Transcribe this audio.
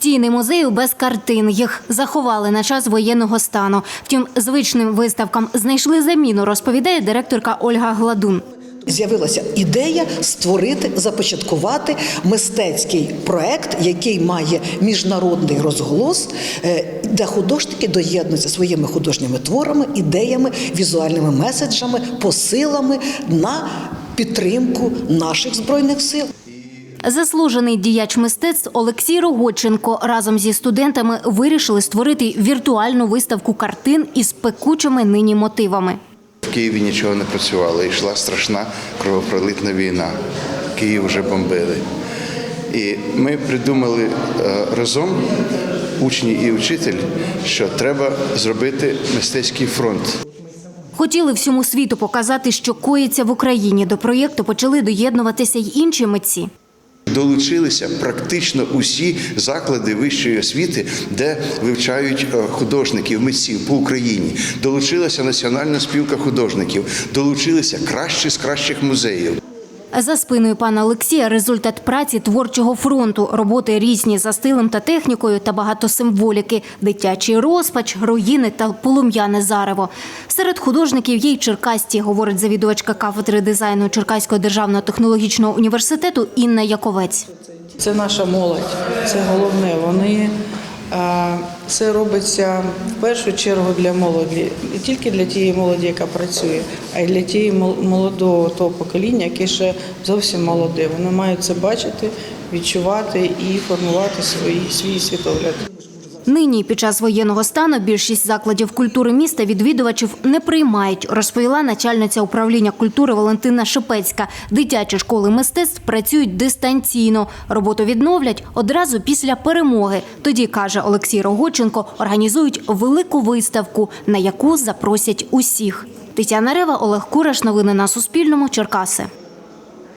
Стіни музею без картин. Їх заховали на час воєнного стану. Втім, звичним виставкам знайшли заміну, розповідає директорка Ольга Гладун. З'явилася ідея створити, започаткувати мистецький проект, який має міжнародний розголос, е, де художники доєднуються своїми художніми творами, ідеями, візуальними меседжами, посилами на підтримку наших збройних сил. Заслужений діяч мистецтв Олексій Рогоченко разом зі студентами вирішили створити віртуальну виставку картин із пекучими нині мотивами. В Києві нічого не працювало, йшла страшна кровопролитна війна. Київ вже бомбили. І ми придумали е, разом, учні і учитель, що треба зробити мистецький фронт. Хотіли всьому світу показати, що коїться в Україні. До проєкту почали доєднуватися й інші митці. Долучилися практично усі заклади вищої освіти, де вивчають е, художників, митців по Україні. Долучилася Національна спілка художників, долучилися кращі з кращих музеїв. За спиною пана Олексія результат праці творчого фронту, роботи різні за стилем та технікою та багато символіки, дитячий розпач, руїни та полум'яне зарево. Серед художників є й черкасті, говорить завідувачка кафедри дизайну Черкаського державного технологічного університету Інна Яковець. Це наша молодь, це головне. Вони це робиться в першу чергу для молоді, не тільки для тієї молоді, яка працює, а й для тієї мол- молодого того покоління, яке ще зовсім молоде. Вони мають це бачити, відчувати і формувати свій світогляд. Нині під час воєнного стану більшість закладів культури міста відвідувачів не приймають, розповіла начальниця управління культури Валентина Шипецька. Дитячі школи мистецтв працюють дистанційно. Роботу відновлять одразу після перемоги. Тоді каже Олексій Рогоченко, організують велику виставку, на яку запросять усіх. Тетяна Рева, Олег Кураш. Новини на Суспільному. Черкаси.